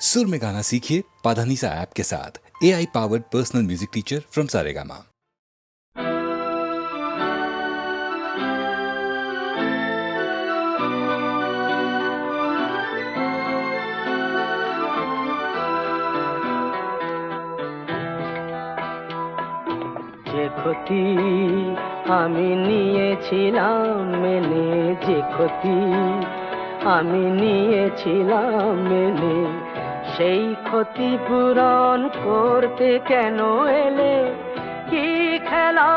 सुर में गाना सीखिए पाधानीसा ऐप के साथ A I powered personal music teacher from Saregama যে ক্ষতি আমি নিয়েছিলাম মেনে যে ক্ষতি আমি নিয়েছিলাম মেনে সেই ক্ষতি পূরণ করতে কেন এলে? কি খেলা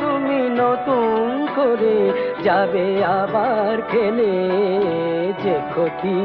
তুমি নতুন করে যাবে আবার খেলে? যে ক্ষতি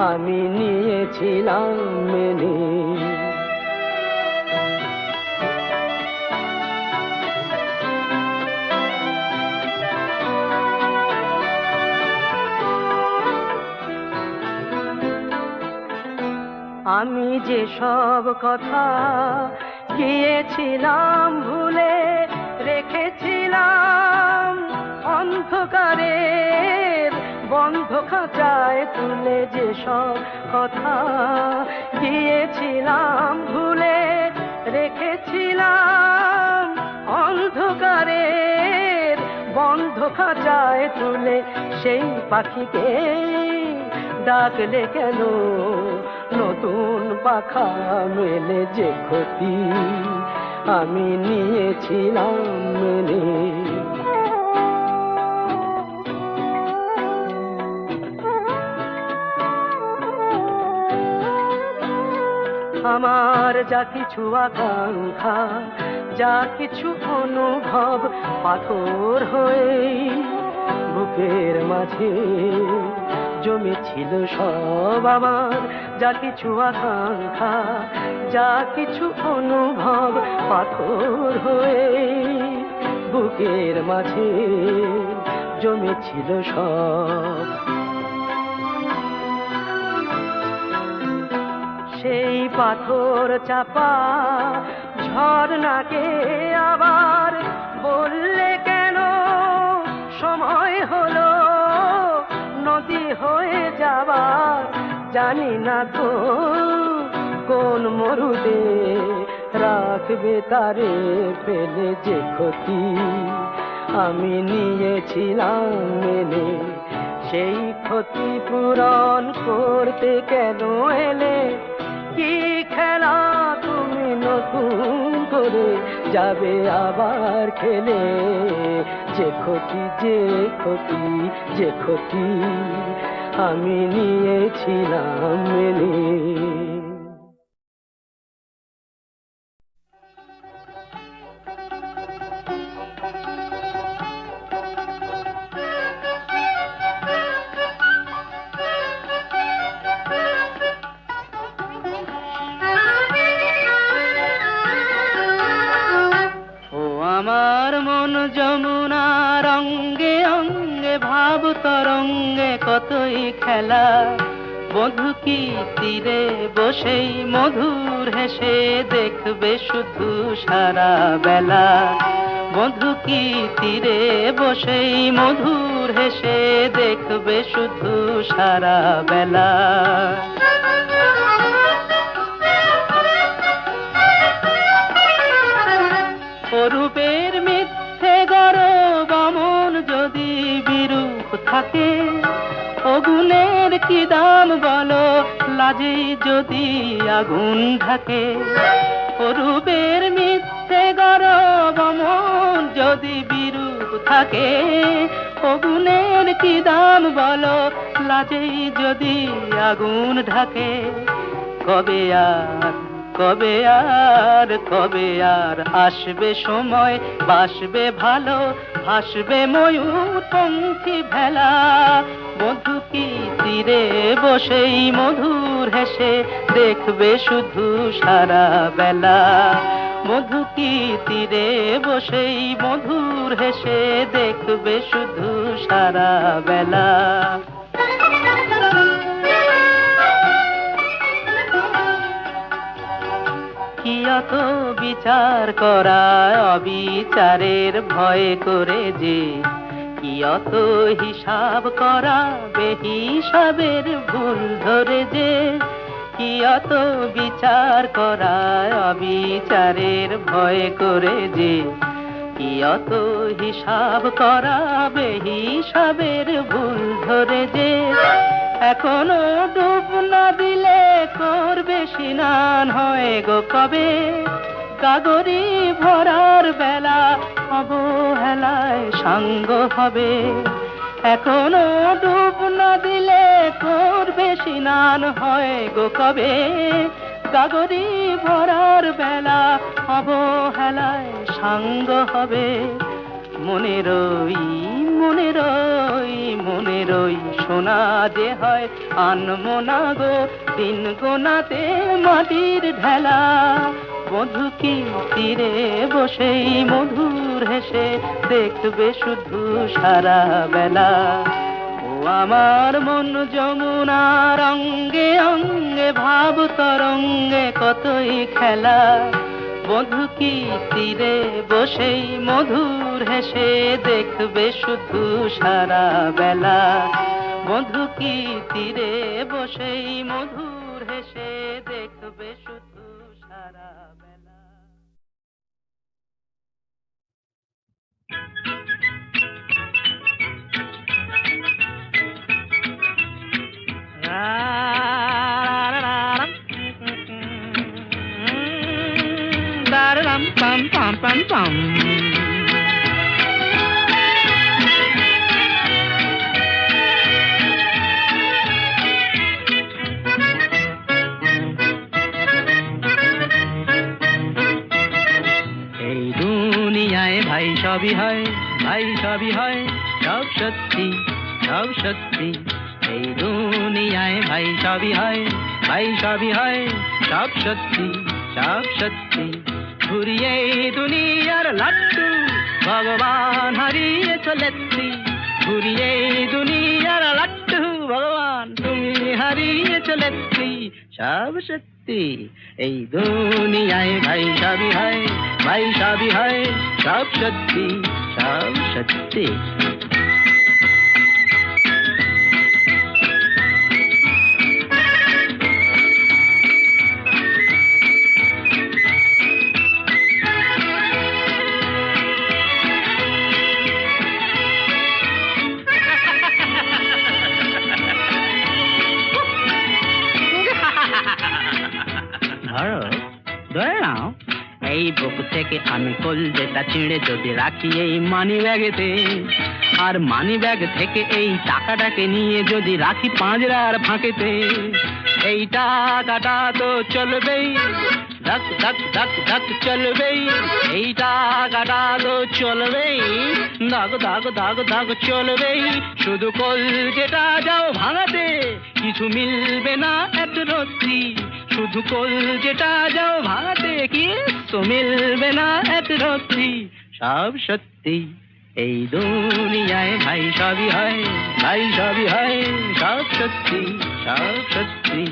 আমি নিয়েছিলাম মেনে আমি যে সব কথা গিয়েছিলাম ভুলে রেখেছিলাম, অন্ধকারের বন্ধ খাঁচায় তুলে যে সব কথা গিয়েছিলাম ভুলে রেখেছিলাম, অন্ধকারের বন্ধ খাঁচায় তুলে সেই পাখিকে ডাকলে কেন নতুন পাখা মেলে যে ক্ষতি আমি নিয়েছিলাম মেনে। আমার যা কিছু আকাঙ্ক্ষা, যা কিছু অনুভব পাথর হয়ে বুকের মাঝে জমেছিল সব আমার। যা কিছু আকাঙ্ক্ষা, যা কিছু অনুভব পাথর হয়ে বুকের মাঝে জমেছিল সব। সেই পাথর চাপা ঝর্ণাকে আবার বললে কেন? সময় হলো জানি না তো কোন মরুদে রাখবে তারে ফেলে যে ক্ষতি। আমি নিয়েছিলাম মেনে সেই ক্ষতি পূরণ করতে কেন এলে? কি খেলা তুমি নতুন করে যাবে আবার খেলে? যে ক্ষতি যে ক্ষতি যে ক্ষতি। আমি নিয়েছিলাম মেনে। খেলা বধু কি তীরে বসেই মধুর হেসে দেখবে শুধু সারা বেলা? বধু কি তীরে বসেই মধুর হেসে দেখবে শুধু সারা বেলা? কি দাম বলো লাজে যদি আগুন ঢাকে। অরূপের মিথ্যে গরব অমন যদি বিরূপ থাকে। অগুনের কি দাম বলো, লাজেই যদি আগুন ঢাকে। কবে আর কবে আর কবে আর আসবে সময়, বাসবে ভালো, ভাসবে ময়ূর পঙ্খী ভেলা। বন্ধু কি তীরে বসেই মধুর হেসে দেখবে শুধু সারা বেলা। মধু কি তীরে বসেই মধুর হেসে দেখবে শুধু সারা বেলা? কি অত বিচার করা অবিচারের ভয় করে যে কি অত হিসাব করা বেহিসাবের ভুল ধরে যে কি অত বিচার করা অবিচারের ভয় করে যে কি অত হিসাব করাবে হিসাবের ভুল ধরে যে এখনও ডুব না দিলে করবে স্নান হয় গো কবে? গাগরি ভরার বেলা অবহেলায় সঙ্গ হবে। এখনও ডুব না দিলে করবে স্নান হয় গো কবে? গাগরি ভরার বেলা অবহেলায় সঙ্গ হবে। মনে রই মনে রই মনে রই সোনা যে হয় আনমোনা গো। দিন গোনাতে মাটির ঢেলা। কি তীরে বসেই মধুর হেসে দেখবে শুধু সারা বেলা। ও আমার মন যমুনা রঙ্গে অঙ্গে, ভাব তরঙ্গে কতই খেলা। বধু কি তীরে বসেই মধুর হেসে দেখবে শুধু সারা বেলা। বধু কি তীরে বসেই মধুর হেসে দেখবে শুধু সারা বেলা pam pam ভাই সবই হয় ভাই সবই হয় সব সত্যি সব সত্যি এই দুনিয়ায় ভাই সবই হয় ভাই সবই হয় সব সত্যি সব সত্যি ঘুরিয়ে দুনিয়ার লাট্টু ভগবান হারিয়ে চলেছি ঘুরিয়ে দুনিয়ার লাট্টু ভগবান তুমি হারিয়ে চলেছি সব সত্যি এই দুনিয়ায় ভাই সাবি হয় ভাই সাবি হয় সব সত্যি সব সত্যি। ছিঁড়ে যদি রাখি এই মানি ব্যাগেতে আর মানি ব্যাগ থেকে এই টাকাটাকে নিয়ে যদি রাখি পাঁজরার ফাঁকেতে, এই টাকাটা তো চলবেই, ধক ধক ধক ধক চলবেই, এই টাকাটা তো চলবেই দাগ দাগ দাগ দাগ চলবেই, শুধু কল যেটা যাও ভাঙাতে, কিছু মিলবে না এত রত্তি শুধু কল যেটা যাও ভাঙাতে কি তো মিলবে না এত রত্তি সব সত্যি এই দুনিয়ায় ভাই সবই হয় ভাই সবই হয় সব সত্যি সব সত্যি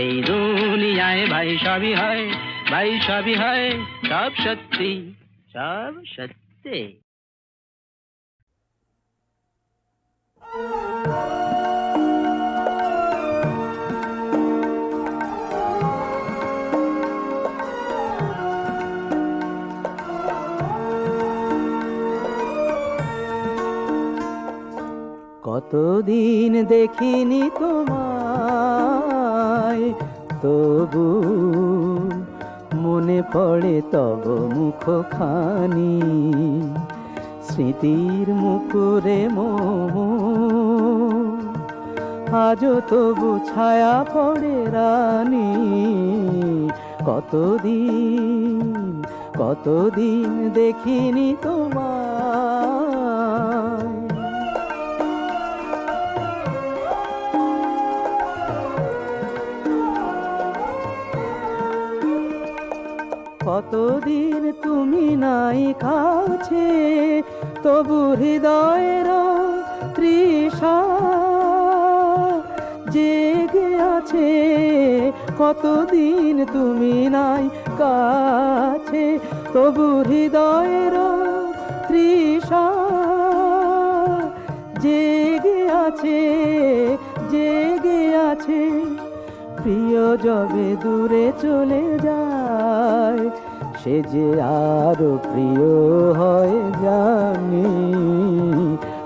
এই দুনিয়ায় ভাই সবই হয় ভাই সবই হয় সব সত্যি সব সত্যি কতদিন দেখিনি তোমায়, তবু মনে পড়ে তব মুখ খানি স্মৃতির মুকুরে মোহ আজও তবু ছায়া পড়ে রানী। কতদিন কতদিন দেখিনি তোমায় কতদিন তুমি নাই কাছে, তবু হৃদয়ের তৃষা জেগে আছে। কতদিন তুমি নাই কাছে, তবু হৃদয়ের তৃষা জেগে আছে জেগে আছে। প্রিয় যবে দূরে চলে যায় সে যে আরও প্রিয় হয় জানি।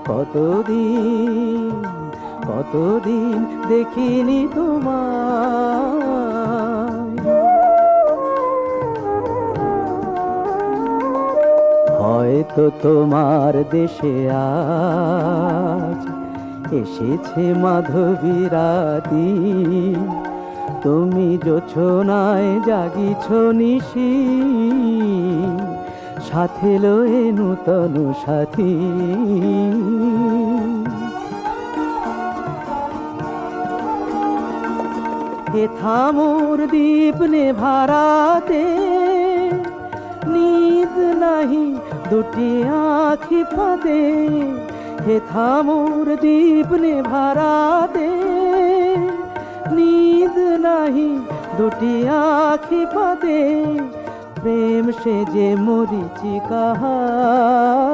কতদিন কতদিন দেখিনি তোমার হয়তো তোমার দেশে আজ এসেছে মাধবী রাতি তুমি যোছনায় জাগিছ নিশি। সাথে লয়ে নূতন সাথী। হে থামোর দীপ নে ভারাতে নিদ নাহি দুটি আখি ফাঁদে। হে থামোর দীপ নে ভারাতে নিদ নাহি দুটি আখি ফাঁদে প্রেম সে যে মরিচি কাহায়,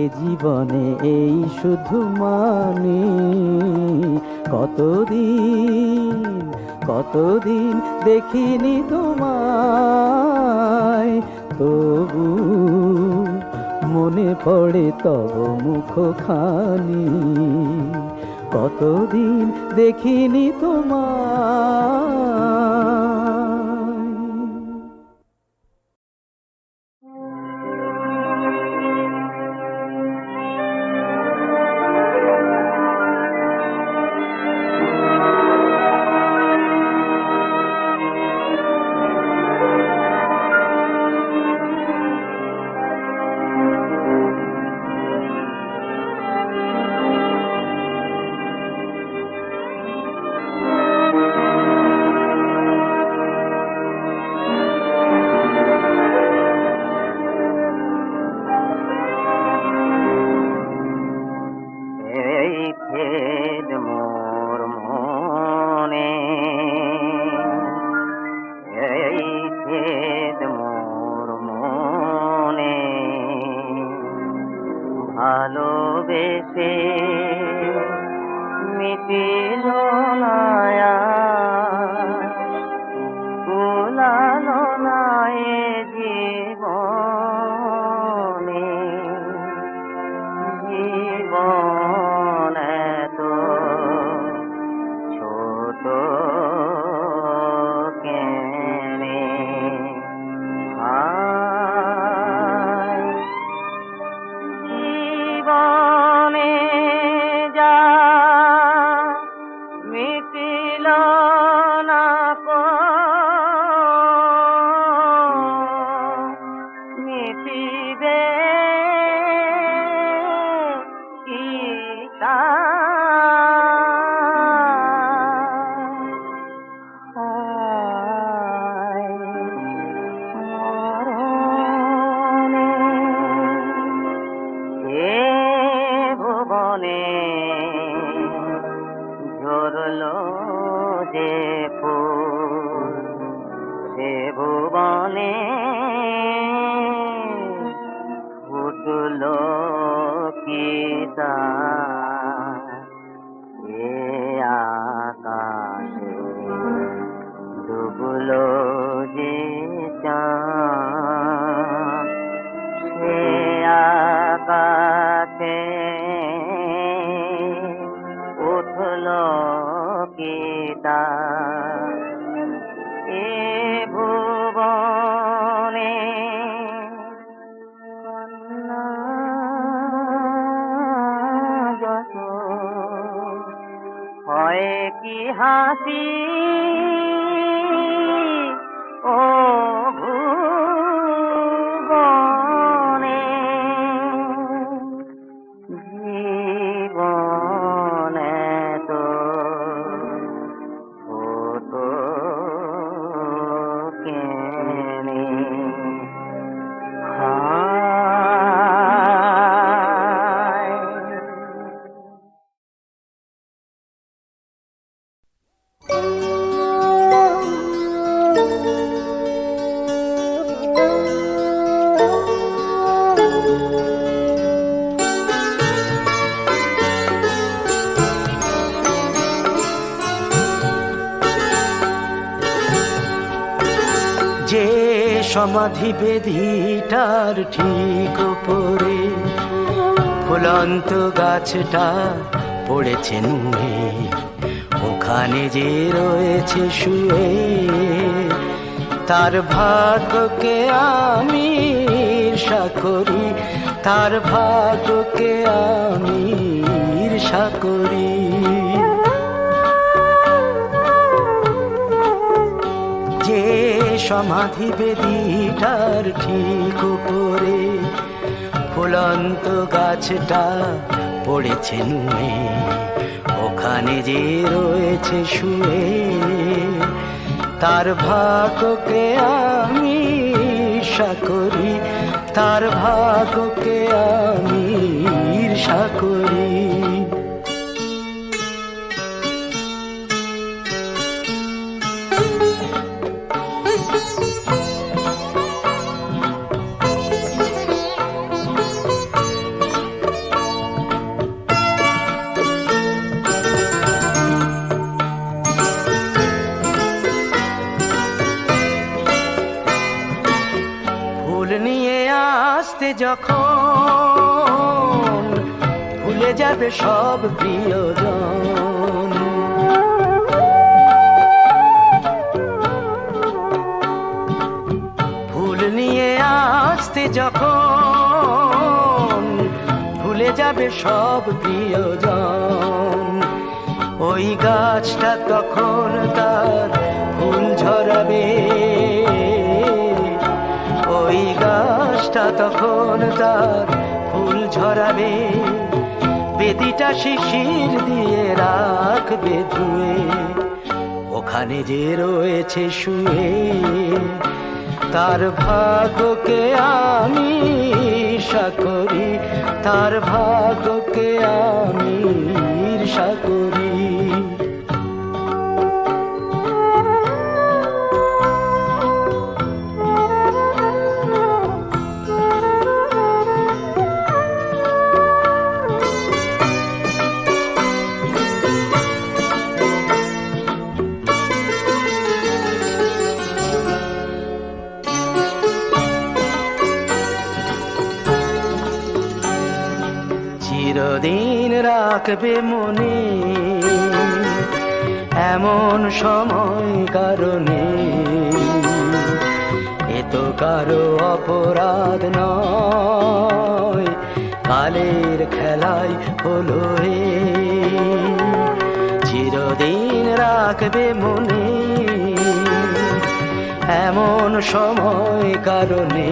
এ জীবনে এই শুধু মানি। কতদিন কতদিন দেখিনি তোমায়, তবু মনে পড়ে তব মুখ খানি কতদিন দেখিনি তোমায় بي بي যে সমাধি বেদিটার ঠিক উপরে, ফুলন্ত গাছটা পড়েছে নুয়ে, ওখানে যে রয়েছে শুয়ে, তার ভাগ্যকে আমি ঈর্ষা করি, তার ভাগ্যকে আমি ঈর্ষা করি। সমাধি বেদিটার ঠিক উপরে ফুলন্ত গাছটা পড়েছে নুয়ে, ওখানে যে রয়েছে শুয়ে। তার ভাগকে আমি ঈর্ষা করি, তার ভাগ্যকে আমি ঈর্ষা করি। যখন ভুলে যাবে সব প্রিয়জন। ফুল নিয়ে আসতে যখন ভুলে যাবে সব প্রিয়জন। ওই গাছটা তখন তার ফুল ঝরাবে। গাছটা তখন তার ফুল ঝরাবে বেদিটা শিশির দিয়ে রাখবে ধুয়ে। ওখানে যে রয়েছে শুয়ে। তার ভাগ্যকে আমি ঈর্ষা করি। তার ভাগ্যকে আমি ঈর্ষা করি। রাখবে মনে, এমন সময় কারণে। এ তো কারও অপরাধ নয়, কালের খেলায় হলো চিরদিন রাখবে মনে, এমন সময় কারণে।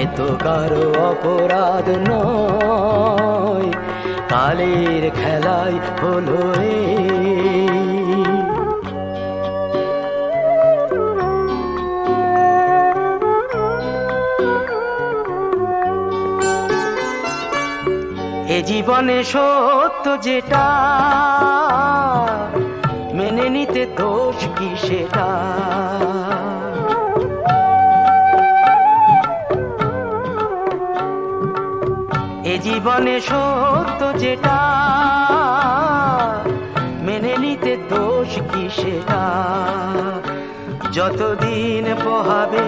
এ তো কারও অপরাধ নয়। কালের খেলায় হলো এ জীবনে সত্য যেটা, মেনে নিতে দোষ কি সেটা? জীবনে সত্য যেটা, মেনে নিতে দোষ কি সেটা? যতদিন পোহাবে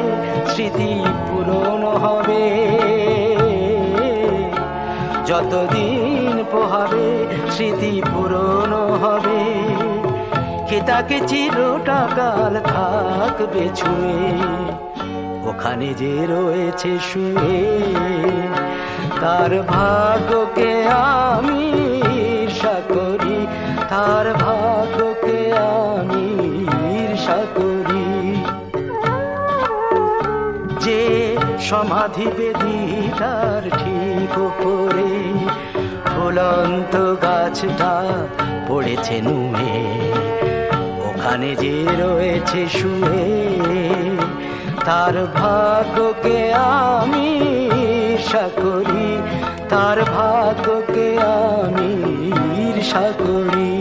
স্মৃতি পূরণ হবে। যতদিন পোহাবে স্মৃতি পূরণ হবে। কে তাকে চিরটাকাল থাকবে ছুঁয়ে, ওখানে যে রয়েছে শুয়ে। তার ভাগ্যকে আমি ঈর্ষা করি, তার ভাগ্যকে আমি ঈর্ষা করি। যে সমাধি বেদি তার ঠিক উপরে, ফুলন্ত গাছটা পড়েছে নুয়ে, ওখানে যে রয়েছে শুয়ে, তার ভাগ্যকে আমি ঈর্ষা করি তার ভাগ্যকে আমি ঈর্ষা করি।